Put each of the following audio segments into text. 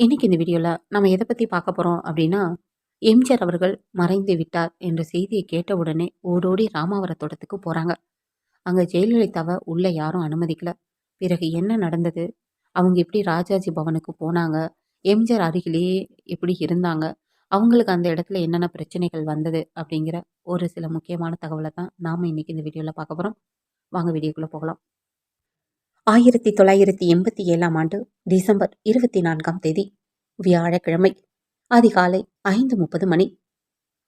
இன்னைக்கு இந்த வீடியோவில் நம்ம எதை பற்றி பார்க்க போகிறோம் அப்படின்னா எம்ஜிஆர் அவர்கள் மறைந்து விட்டார் என்ற செய்தியை கேட்ட உடனே ஓடோடி ராமாவரத்தோட்டத்துக்கு போகிறாங்க அங்கே ஜெயலலிதாவை உள்ளே யாரும் அனுமதிக்கல. பிறகு என்ன நடந்தது? அவங்க எப்படி ராஜாஜி பவனுக்கு போனாங்க? எம்ஜிஆர் அருகிலேயே எப்படி இருந்தாங்க? அவங்களுக்கு அந்த இடத்துல என்னென்ன பிரச்சனைகள் வந்தது? அப்படிங்கிற ஒரு சில முக்கியமான தகவலை தான் நாம் இன்னைக்கு இந்த வீடியோவில் பார்க்க போகிறோம் வாங்க வீடியோக்குள்ளே போகலாம். ஆயிரத்தி தொள்ளாயிரத்தி எண்பத்தி ஏழாம் ஆண்டு டிசம்பர் இருபத்தி நான்காம் தேதி வியாழக்கிழமை அதிகாலை ஐந்து முப்பது மணி.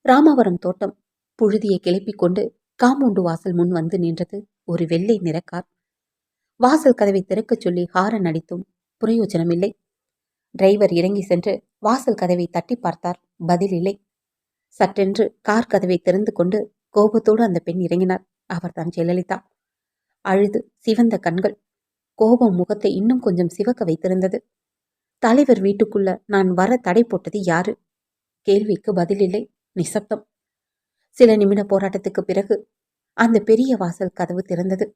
ராமாவரம் தோட்டம் புழுதியை கிளப்பிக் கொண்டு காம்பவுண்டு வாசல் முன் வந்து நின்றது ஒரு வெள்ளை நிற கார் வாசல் கதவை திறக்கச் சொல்லி ஹாரன் அடித்தும் பிரயோஜனமில்லை. டிரைவர் இறங்கி சென்று வாசல் கதவை தட்டி பார்த்தார். பதில் இல்லை. சற்றென்று கார் கதவை திறந்து கொண்டு கோபத்தோடு அந்த பெண் இறங்கினார். அவர்தான் ஜெயலலிதா. அழுது சிவந்த கண்கள் கோபம் முகத்தை இன்னும் கொஞ்சம் சிவக்க வைத்திருந்தது. தலைவர் வீட்டுக்குள்ள நான் வர தடை போட்டது யாரு? கேள்விக்கு பதிலில்லை. நிசப்தம். சில நிமிட போராட்டத்துக்கு பிறகு அந்த பெரிய வாசல் கதவு திறந்தது.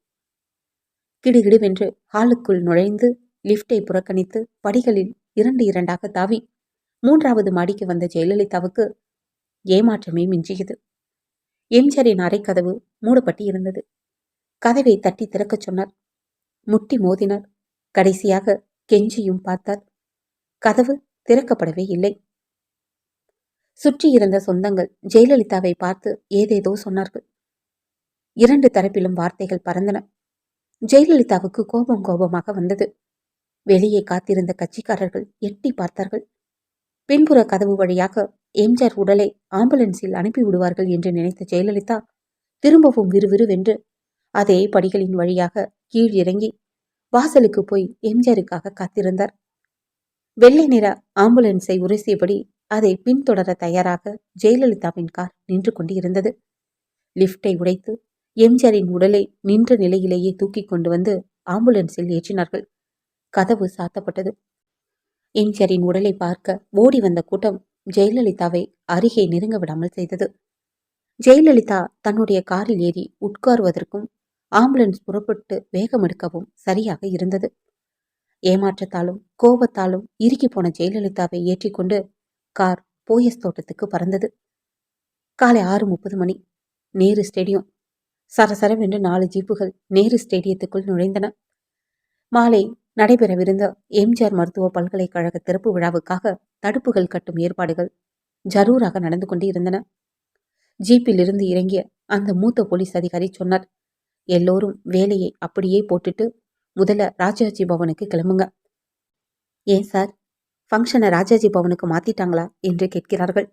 கிடுகிடுவென்று ஹாலுக்குள் நுழைந்து லிப்டை புறக்கணித்து படிகளில் இரண்டு இரண்டாக தாவி மூன்றாவது மாடிக்கு வந்த ஜெயலலிதாவுக்கு ஏமாற்றமே மிஞ்சியது. எம்ஜிஆரின் அறைக்கதவு மூடப்பட்டு இருந்தது கதவை தட்டி திறக்கச் சொன்னார். முட்டி மோதினார் கடைசியாக கெஞ்சியும் பார்த்தார் கதவு திறக்கப்படவே இல்லை. சுற்றி இருந்த சொந்தங்கள் ஜெயலலிதாவை பார்த்து ஏதேதோ சொன்னார்கள். இரண்டு தரப்பிலும் வார்த்தைகள் பறந்தன. ஜெயலலிதாவுக்கு கோபம் கோபமாக வந்தது. வெளியே காத்திருந்த கட்சிக்காரர்கள் எட்டி பார்த்தார்கள். பின்புற கதவு வழியாக எம்ஜிஆர் உடலை ஆம்புலன்ஸில் அனுப்பிவிடுவார்கள் என்று நினைத்த ஜெயலலிதா திரும்பவும் விறுவிறுவென்று அதே படிகளின் வழியாக கீழ் இறங்கி வாசலுக்கு போய் எம்ஜிஆருக்காக காத்திருந்தார். வெள்ளை நிற ஆம்புலன்ஸை உரசியபடி அதை பின்தொடர தயாராக ஜெயலலிதாவின் கார் நின்று கொண்டு இருந்தது லிப்டை உடைத்து எம்ஜிஆரின் உடலை நின்ற நிலையிலேயே தூக்கி கொண்டு வந்து ஆம்புலன்ஸில் ஏற்றினார்கள். கதவு சாத்தப்பட்டது. எம்ஜிஆரின் உடலை பார்க்க ஓடி வந்த கூட்டம் ஜெயலலிதாவை அருகே நெருங்க விடாமல் செய்தது. ஜெயலலிதா தன்னுடைய காரில் ஏறி உட்காருவதற்கும் ஆம்புலன்ஸ் புறப்பட்டு வேகம் எடுக்கவும் சரியாக இருந்தது. ஏமாற்றத்தாலும் கோபத்தாலும் இறுக்கி போன ஜெயலலிதாவை ஏற்றிக்கொண்டு கார் போயஸ் தோட்டத்துக்கு பறந்தது. காலை ஆறு முப்பது மணி. நேரு ஸ்டேடியம். சரசரவென்று நாலு ஜீப்புகள் நேரு ஸ்டேடியத்துக்குள் நுழைந்தன. மாலை நடைபெறவிருந்த எம்ஜிஆர் மருத்துவ பல்கலைக்கழக திறப்பு விழாவுக்காக தடுப்புகள் கட்டும் ஏற்பாடுகள் ஜரூராக நடந்து கொண்டு இருந்தன ஜீப்பில் இருந்து இறங்கிய அந்த மூத்த போலீஸ் அதிகாரி சொன்னார் எல்லோரும் வேலையை அப்படியே போட்டுட்டு முதல்ல ராஜாஜி பவனுக்கு கிளம்புங்க. ஏன் சார்? ஃபங்க்ஷனை ராஜாஜி பவனுக்கு மாத்திட்டாங்களா என்று கேட்கிறார்கள்.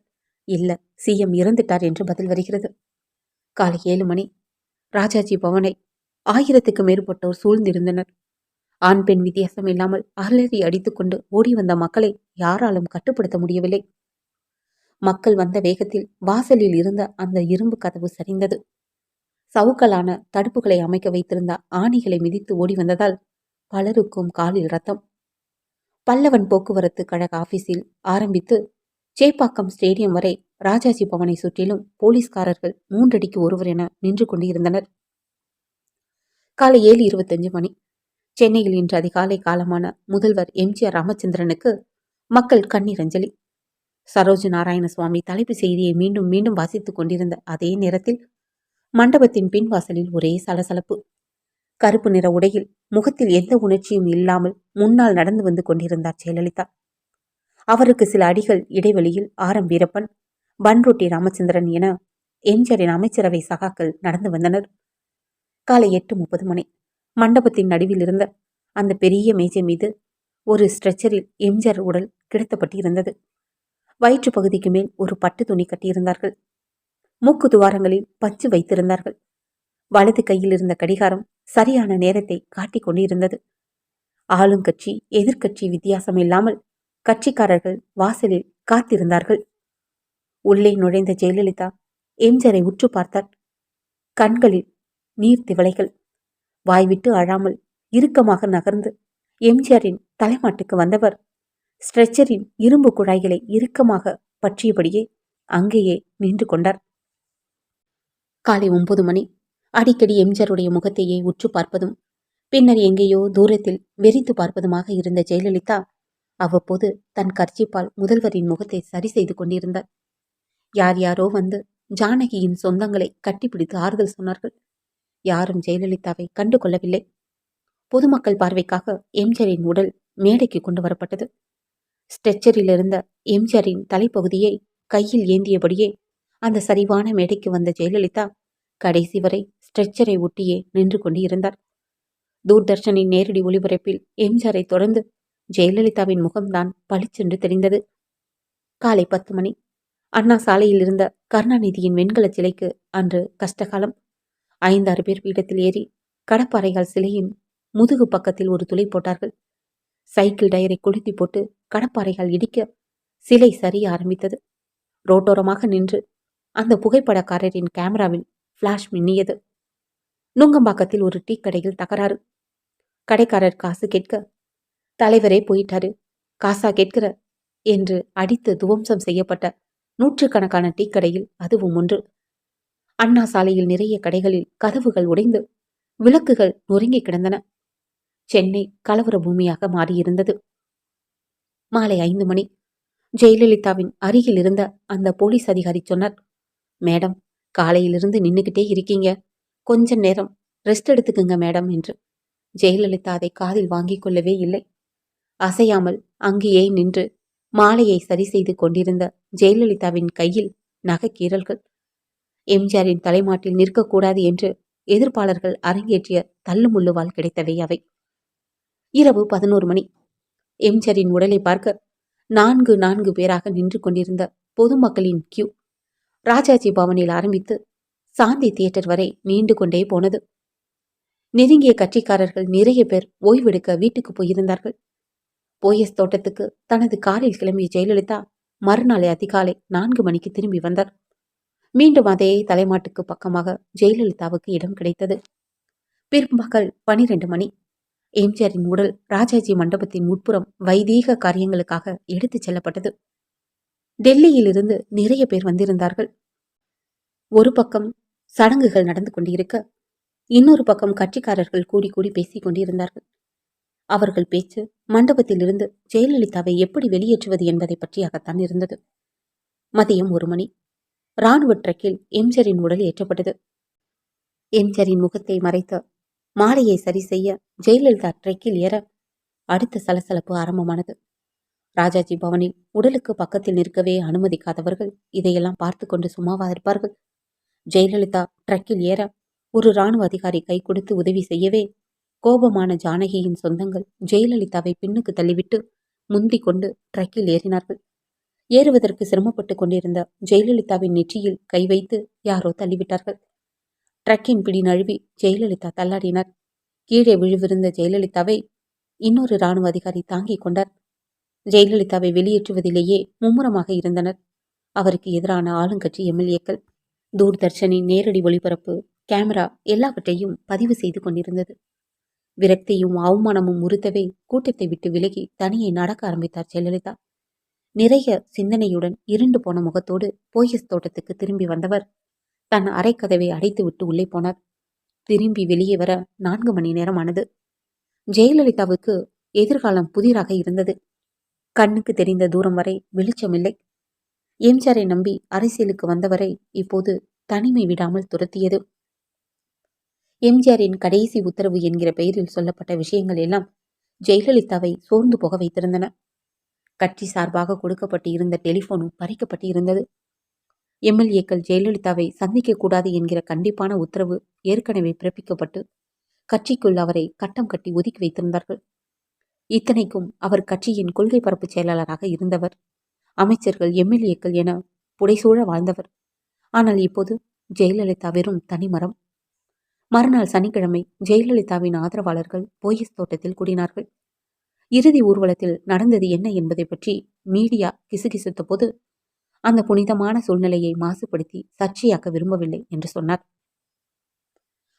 இல்ல சிஎம் இறந்துட்டார் என்று பதில் வருகிறது. காலை ஏழு மணி. ராஜாஜி பவனை ஆயிரத்துக்கு மேற்பட்டோர் சூழ்ந்திருந்தனர். ஆண் பெண் வித்தியாசம் இல்லாமல் அலறி அடித்துக்கொண்டு ஓடி வந்த மக்களை யாராலும் கட்டுப்படுத்த முடியவில்லை. மக்கள் வந்த வேகத்தில் வாசலில் இருந்த அந்த இரும்பு கதவு சரிந்தது. சவுக்கலான தடுப்புகளை அமைக்க வைத்திருந்த ஆணிகளை மிதித்து ஓடி வந்ததால் பலருக்கும் காலில் ரத்தம். பல்லவன் போக்குவரத்து கழக ஆபீஸில் ஆரம்பித்து சேப்பாக்கம் ஸ்டேடியம் வரை ராஜாஜி பவனை சுற்றிலும் போலீஸ்காரர்கள் மூன்றடிக்கு ஒருவர் என நின்று கொண்டிருந்தனர். காலை ஏழு இருபத்தஞ்சு மணி. சென்னையில் இன்று அதிகாலை காலமான முதல்வர் எம்ஜிஆர் ராமச்சந்திரனுக்கு மக்கள் கண்ணீர் அஞ்சலி சரோஜ நாராயணசுவாமி தலைப்பு செய்தியை மீண்டும் மீண்டும் வாசித்துக் கொண்டிருந்த அதே நேரத்தில் மண்டபத்தின் பின்வாசலில் ஒரே சலசலப்பு. கருப்பு நிற உடையில் முகத்தில் எந்த உணர்ச்சியும் இல்லாமல் முன்னால் நடந்து வந்து கொண்டிருந்தார் ஜெயலலிதா. அவருக்கு சில அடிகள் இடைவெளியில் ஆரம் வீரப்பன் பன்ருட்டி ராமச்சந்திரன் என எம்ஜிஆரின் அமைச்சரவை சகாக்கள் நடந்து வந்தனர். காலை எட்டு முப்பது மணி. மண்டபத்தின் நடுவில் இருந்த அந்த பெரிய மேஜை மீது ஒரு ஸ்ட்ரெச்சரில் எம்ஜிஆர் உடல் கிடத்தப்பட்டிருந்தது. வயிற்று பகுதிக்கு மேல் ஒரு பட்டு துணி கட்டியிருந்தார்கள். மூக்கு துவாரங்களில் பச்சு வைத்திருந்தார்கள். வலது கையில் இருந்த கடிகாரம் சரியான நேரத்தை காட்டிக் கொண்டிருந்தது. ஆளுங்கட்சி எதிர்க்கட்சி வித்தியாசம் இல்லாமல் கட்சிக்காரர்கள் வாசலில் காத்திருந்தார்கள். உள்ளே நுழைந்த ஜெயலலிதா எம்ஜரை உற்று பார்த்தார். கண்களில் நீர் திவளைகள் வாய்விட்டு அழாமல் இறுக்கமாக நகர்ந்து எம்ஜிஆரின் தலைமாட்டுக்கு வந்தவர். ஸ்ட்ரெச்சரின் இரும்பு குழாய்களை இறுக்கமாக பற்றியபடியே அங்கேயே நின்று கொண்டார். காலை ஒன்பது மணி. அடிக்கடி எம்ஜருடைய முகத்தையே உற்று பார்ப்பதும் பின்னர் எங்கேயோ தூரத்தில் வெறித்து பார்ப்பதுமாக இருந்த ஜெயலலிதா அவ்வப்போது தன் கர்ச்சிப்பால் முதல்வரின் முகத்தை சரி செய்து கொண்டிருந்தார் யார் யாரோ வந்து ஜானகியின் சொந்தங்களை கட்டிப்பிடித்து ஆறுதல் சொன்னார்கள். யாரும் ஜெயலலிதாவை கண்டு கொள்ளவில்லை. பொதுமக்கள் பார்வைக்காக எம்ஜரின் உடல் மேடைக்கு கொண்டு வரப்பட்டது. ஸ்ட்ரெச்சரில் இருந்த எம்ஜிஆரின் தலைப்பகுதியை கையில் ஏந்தியபடியே அந்த சரிவான மேடைக்கு வந்த ஜெயலலிதா கடைசி வரை ஸ்ட்ரெச்சரை ஒட்டியே நின்று கொண்டு இருந்தார் தூர்தர்ஷனின் நேரடி ஒளிபரப்பில் எம்ஜிஆரை தொடர்ந்து ஜெயலலிதாவின் முகம்தான் பளிச்சென்று தெரிந்தது. காலை பத்து மணி. அண்ணா சாலையில் இருந்த கருணாநிதியின் வெண்கல சிலைக்கு அன்று கஷ்டகாலம். ஐந்தாறு பேர் பீடத்தில் ஏறி கடப்பாறைகள் சிலையின் முதுகு பக்கத்தில் ஒரு துளை போட்டார்கள். சைக்கிள் டயரை கொளுத்தி போட்டு கடப்பாறைகள் இடிக்க சிலை சரிய ஆரம்பித்தது. ரோட்டோரமாக நின்று அந்த புகைப்படக்காரரின் கேமராவில் ஃப்ளாஷ் மின்னியது. நுங்கம்பாக்கத்தில் ஒரு டீ கடையில் தகராறு. கடைக்காரர் காசு கேட்க தலைவரே போயிட்டாரு காசா கேட்கிற என்று அடித்து துவம்சம் செய்யப்பட்ட நூற்றுக்கணக்கான டீ கடையில் அதுவும் ஒன்று. அண்ணா சாலையில் நிறைய கடைகளில் கதவுகள் உடைந்து விளக்குகள் நொறுங்கி கிடந்தன. சென்னை கலவர பூமியாக மாறியிருந்தது. மாலை ஐந்து மணி. ஜெயலலிதாவின் அருகில் இருந்த அந்த போலீஸ் அதிகாரி சொன்னார் மேடம் காலையிலிருந்து நின்றுக்கிட்டே இருக்கீங்க. கொஞ்ச நேரம் ரெஸ்ட் எடுத்துக்குங்க மேடம் என்று. ஜெயலலிதா அதை காதில் வாங்கிக் கொள்ளவே இல்லை. அசையாமல் அங்கேயே நின்று மாலையை சரி செய்து கொண்டிருந்த ஜெயலலிதாவின் கையில் நகைக்கீரல்கள் எம்ஜிஆரின் தலைமாட்டில் நிற்கக்கூடாது என்று எதிர்ப்பாளர்கள் அரங்கேற்றிய தள்ளுமுள்ளுவால் கிடைத்தவை அவை. இரவு பதினோரு மணி. எம்ஜிஆரின் உடலை பார்க்க நான்கு நான்கு பேராக நின்று கொண்டிருந்த பொதுமக்களின் கியூ. ராஜாஜி பவனில் ஆரம்பித்து சாந்தி தியேட்டர் வரை நீண்டு கொண்டே போனது. நெருங்கிய கட்சிக்காரர்கள் நிறைய பேர் ஓய்வெடுக்க வீட்டுக்கு போயிருந்தார்கள். போயஸ் தோட்டத்துக்கு தனது காரில் கிளம்பிய ஜெயலலிதா மறுநாளை அதிகாலை நான்கு மணிக்கு திரும்பி வந்தார். மீண்டும் அதே தலைமாட்டுக்கு பக்கமாக ஜெயலலிதாவுக்கு இடம் கிடைத்தது. பிற்பகல் பனிரெண்டு மணி. எம்ஜிஆரின் உடல் ராஜாஜி மண்டபத்தின் உட்புறம் வைதீக காரியங்களுக்காக எடுத்துச் செல்லப்பட்டது. டெல்லியிலிருந்து நிறைய பேர் வந்திருந்தார்கள். ஒரு பக்கம் சடங்குகள் நடந்து கொண்டிருக்க இன்னொரு பக்கம் கட்சிக்காரர்கள் கூடி கூடி பேசிக் கொண்டிருந்தார்கள். அவர்கள் பேச்சு மண்டபத்திலிருந்து ஜெயலலிதாவை எப்படி வெளியேற்றுவது என்பதை பற்றியாகத்தான் இருந்தது. மதியம் ஒரு மணி. இராணுவ ட்ரக்கில் எம்ஜரின் உடல் ஏற்றப்பட்டது. எம்ஜரின் முகத்தை மறைத்த மாலையை சரி செய்ய ஜெயலலிதா ட்ரெக்கில் ஏற அடுத்த சலசலப்பு ஆரம்பமானது. ராஜாஜி பவனில் உடலுக்கு பக்கத்தில் நிற்கவே அனுமதிக்காதவர்கள் இதையெல்லாம் பார்த்து கொண்டு சும்மாவா இருப்பார்கள்? ஜெயலலிதா ட்ரக்கில் ஏற ஒரு ராணுவ அதிகாரி கை கொடுத்து உதவி செய்யவே கோபமான ஜானகியின் சொந்தங்கள் ஜெயலலிதாவை பின்னுக்கு தள்ளிவிட்டு முந்தி கொண்டு ட்ரக்கில் ஏறினார்கள். ஏறுவதற்கு சிரமப்பட்டு கொண்டிருந்த ஜெயலலிதாவின் நெற்றியில் கை வைத்து யாரோ தள்ளிவிட்டார்கள். ட்ரக்கின் பிடி நழுவி ஜெயலலிதா தள்ளாடினார். கீழே விழுவிருந்த ஜெயலலிதாவை இன்னொரு ராணுவ அதிகாரி தாங்கிக் கொண்டார். ஜெயலலிதாவை வெளியேற்றுவதிலேயே மும்முரமாக இருந்தனர். அவருக்கு எதிரான ஆளுங்கட்சி எம்எல்ஏக்கள் தூர்தர்ஷனின் நேரடி ஒளிபரப்பு கேமரா எல்லாவற்றையும் பதிவு செய்து கொண்டிருந்தது. விரக்தியும் அவமானமும் உறுத்தவே கூட்டத்தை விட்டு விலகி தனியை நடக்க ஆரம்பித்தார் ஜெயலலிதா. நிறைய சிந்தனையுடன் இருண்டு போன முகத்தோடு போயஸ் தோட்டத்துக்கு திரும்பி வந்தவர் தன் அரைக்கதவை அடைத்துவிட்டு உள்ளே போனார். திரும்பி வெளியே வர நான்கு மணி நேரம் ஆனது ஜெயலலிதாவுக்கு எதிர்காலம் புதிராக இருந்தது. கண்ணுக்கு தெரிந்த தூரம் வரை வெளிச்சமில்லை எம்ஜிஆரை நம்பி அரசியலுக்கு வந்தவரை இப்போது தனிமை விடாமல் துரத்தியது. எம்ஜிஆரின் கடைசி உத்தரவு என்கிற பெயரில் சொல்லப்பட்ட விஷயங்கள் எல்லாம் ஜெயலலிதாவை சோர்ந்து போக வைத்திருந்தன. கட்சி சார்பாக கொடுக்கப்பட்டு இருந்த டெலிபோனும் பறிக்கப்பட்டு இருந்தது எம்எல்ஏக்கள் ஜெயலலிதாவை சந்திக்கக்கூடாது என்கிற கண்டிப்பான உத்தரவு ஏற்கனவே பிறப்பிக்கப்பட்டு கட்சிக்குள் அவரை கட்டம் கட்டி ஒதுக்கி வைத்திருந்தார்கள். இத்தனைக்கும் அவர் கட்சியின் கொள்கை பரப்பு செயலாளராக இருந்தவர். அமைச்சர்கள் எம்எல்ஏக்கள் என புடைசூழ வாழ்ந்தவர். ஆனால் இப்போது ஜெயலலிதா வெறும் தனிமரம் மறுநாள் சனிக்கிழமை ஜெயலலிதாவின் ஆதரவாளர்கள் போயஸ் தோட்டத்தில் கூடினார்கள். இறுதி ஊர்வலத்தில் நடந்தது என்ன என்பதை பற்றி மீடியா கிசுகிசுத்த போது அந்த புனிதமான சூழ்நிலையை மாசுபடுத்தி சர்ச்சையாக்க விரும்பவில்லை என்று சொன்னார்.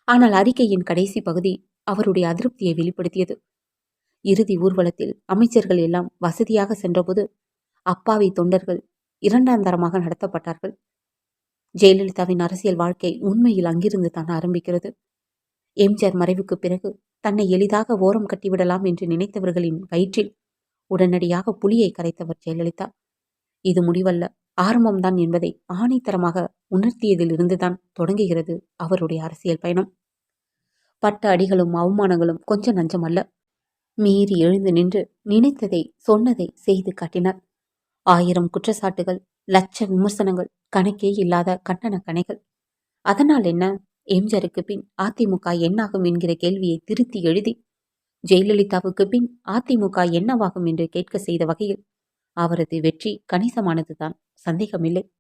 ஆனால் அறிக்கையின் கடைசி பகுதி அவருடைய அதிருப்தியை வெளிப்படுத்தியது. இறுதி ஊர்வலத்தில் அமைச்சர்கள் எல்லாம் வசதியாக சென்றபோது அப்பாவி தொண்டர்கள் இரண்டாந்தரமாக நடத்தப்பட்டார்கள். ஜெயலலிதாவின் அரசியல் வாழ்க்கை உண்மையில் அங்கிருந்து தான் ஆரம்பிக்கிறது. எம்ஜிஆர் மறைவுக்கு பிறகு தன்னை எளிதாக ஓரம் கட்டிவிடலாம் என்று நினைத்தவர்களின் வயிற்றில் உடனடியாக புலியை கரைத்தவர் ஜெயலலிதா. இது முடிவல்ல. ஆரம்பம்தான் என்பதை ஆணித்தரமாக உணர்த்தியதிலிருந்துதான் தொடங்குகிறது அவருடைய அரசியல் பயணம். பட்ட அடிகளும் அவமானங்களும் கொஞ்சம் நஞ்சம் அல்ல. மீறி எழுந்து நின்று நினைத்ததை சொன்னதை செய்து காட்டினார் ஆயிரம் குற்றச்சாட்டுகள் லட்ச விமர்சனங்கள் கணக்கே இல்லாத கண்டன கணைகள். அதனால் என்ன? எம்ஜருக்கு பின் அதிமுக என்னாகும் என்கிற கேள்வியை திருத்தி எழுதி ஜெயலலிதாவுக்கு பின் அதிமுக என்னவாகும் என்று கேட்க செய்த வகையில் அவரது வெற்றி கணிசமானதுதான் சந்தேகமில்லை.